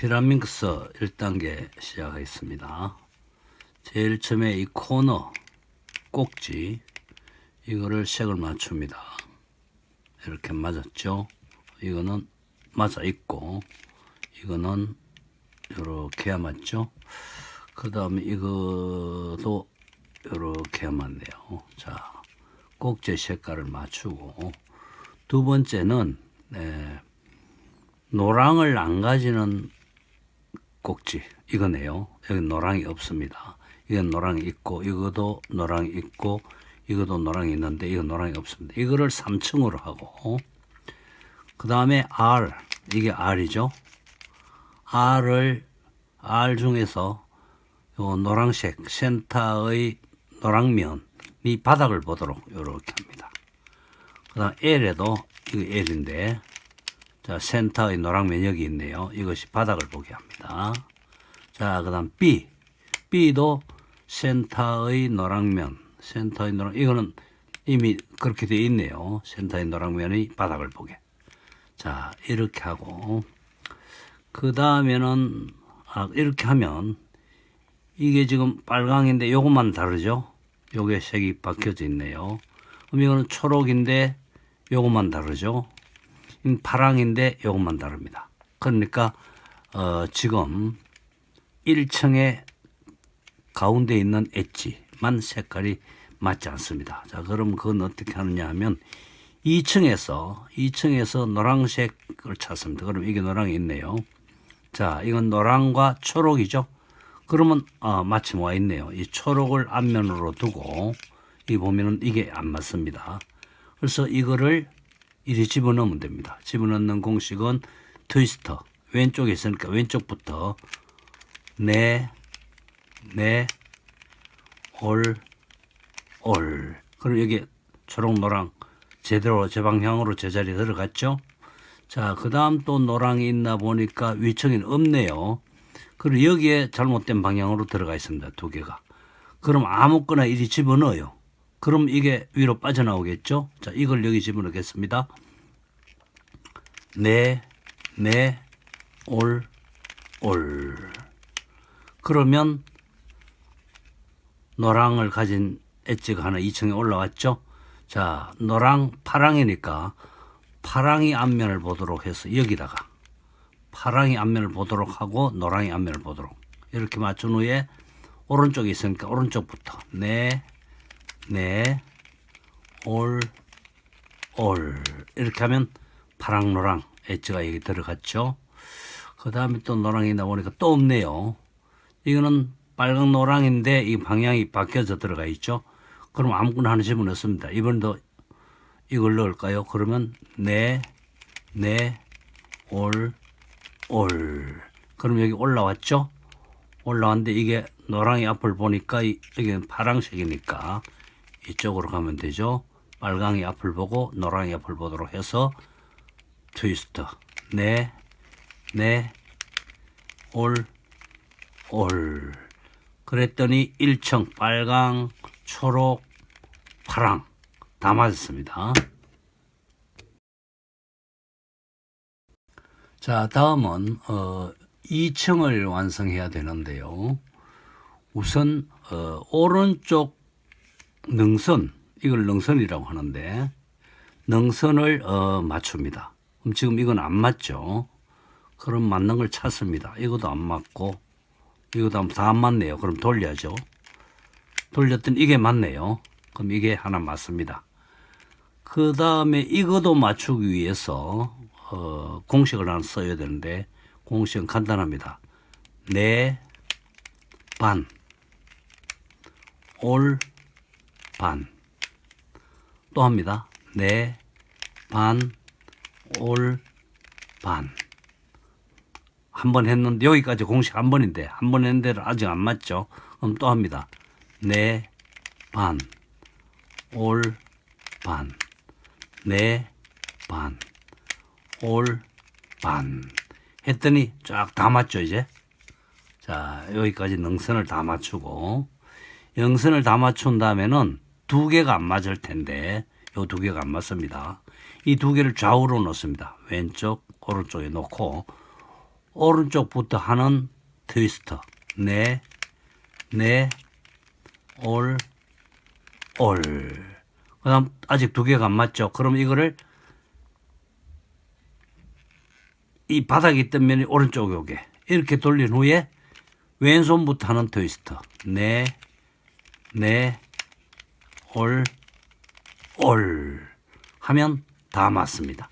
피라밍스 1단계 시작하겠습니다. 제일 처음에 이 코너 꼭지 이거를 색을 맞춥니다. 이렇게 맞았죠. 이거는 맞아 있고 이거는 이렇게 맞죠. 그 다음에 이것도 이렇게 맞네요. 자, 꼭지 색깔을 맞추고 두 번째는 네, 노랑을 안 가지는 꼭지 이거네요. 여기 노랑이 없습니다. 이건 노랑이 있고 이것도 노랑이 있고 이것도 노랑이 있는데 이건 노랑이 없습니다. 이거를 3층으로 하고 그 다음에 R 이게 R이죠. R을 R 중에서 요 노랑색 센터의 노랑면이 바닥을 보도록 이렇게 합니다. 그 다음 L에도 이거 L인데 자 센터의 노랑면 여기 있네요. 이것이 바닥을 보게 합니다. 자 그 다음 B B도 센터의 노랑면 센터의 노랑 이거는 이미 그렇게 되어 있네요. 센터의 노랑면의 바닥을 보게. 자 이렇게 하고 그 다음에는 아, 이렇게 하면 이게 지금 빨강인데 요것만 다르죠. 요게 색이 바뀌어져 있네요. 그럼 이거는 초록인데 요것만 다르죠. 이 파랑인데 요것만 다릅니다. 그러니까 어, 지금 1층에 가운데 있는 엣지만 색깔이 맞지 않습니다. 자, 그럼 그건 어떻게 하느냐 하면 2층에서 2층에서 노란색을 찾습니다. 그럼 이게 노랑이 있네요. 자, 이건 노랑과 초록이죠. 그러면 어, 마침 와 있네요. 이 초록을 앞면으로 두고 이 보면은 이게 안 맞습니다. 그래서 이거를 이리 집어넣으면 됩니다. 집어넣는 공식은 트위스터 왼쪽에 있으니까 왼쪽부터 네, 네, 올, 올. 그리고 여기 초록 노랑 제대로 제 방향으로 제자리에 들어갔죠. 자, 그 다음 또 노랑이 있나 보니까 위층에는 없네요. 그리고 여기에 잘못된 방향으로 들어가 있습니다. 두 개가. 그럼 아무거나 이리 집어넣어요. 그럼 이게 위로 빠져나오겠죠? 자, 이걸 여기 집어넣겠습니다. 네, 네, 올, 올. 그러면 노랑을 가진 엣지가 하나 2층에 올라왔죠? 자, 노랑, 파랑이니까 파랑이 앞면을 보도록 해서 여기다가 파랑이 앞면을 보도록 하고 노랑이 앞면을 보도록 이렇게 맞춘 후에 오른쪽에 있으니까 오른쪽부터 네, 네, 올, 올 이렇게 하면 파랑, 노랑 엣지가 여기 들어갔죠. 그 다음에 또 노랑이 나오니까 또 없네요. 이거는 빨강 노랑인데 이 방향이 바뀌어서 들어가 있죠. 그럼 아무거나 하나 집어넣습니다. 이번에도 이걸 넣을까요? 그러면 네, 네, 올, 올. 그럼 여기 올라왔죠? 올라왔는데 이게 노랑이 앞을 보니까 이- 여기는 파랑색이니까 이쪽으로 가면 되죠. 빨강이 앞을 보고 노랑이 앞을 보도록 해서 트위스트. 네, 네, 올, 올. 그랬더니 1층 빨강, 초록, 파랑 다 맞았습니다. 자, 다음은 어 2층을 완성해야 되는데요. 우선 어 오른쪽 능선 이걸 능선이라고 하는데 능선을 어 맞춥니다. 그럼 지금 이건 안 맞죠? 그럼 맞는 걸 찾습니다. 이것도 안 맞고 이것도 다 안 맞네요. 그럼 돌려야죠. 돌렸더니 이게 맞네요. 그럼 이게 하나 맞습니다. 그 다음에 이것도 맞추기 위해서 어, 공식을 하나 써야 되는데 공식은 간단합니다. 네, 반, 올, 반. 또 합니다. 네, 반, 올, 반. 한 번 했는데 여기까지 공식 한 번인데 한 번 했는데 아직 안 맞죠? 그럼 또 합니다. 네, 반, 올, 반, 네, 반, 올, 반. 했더니 쫙 다 맞죠, 이제? 자, 여기까지 능선을 다 맞추고, 영선을 다 맞춘 다음에는 두 개가 안 맞을 텐데, 요 두 개가 안 맞습니다. 이 두 개를 좌우로 놓습니다. 왼쪽, 오른쪽에 놓고, 오른쪽부터 하는 트위스터. 네, 네, 올, 올. 그 다음, 아직 두 개가 안 맞죠? 그럼 이거를 이 바닥에 있던 면이 오른쪽에 오게. 이렇게 돌린 후에 왼손부터 하는 트위스터. 네, 네, 올, 올. 하면 다 맞습니다.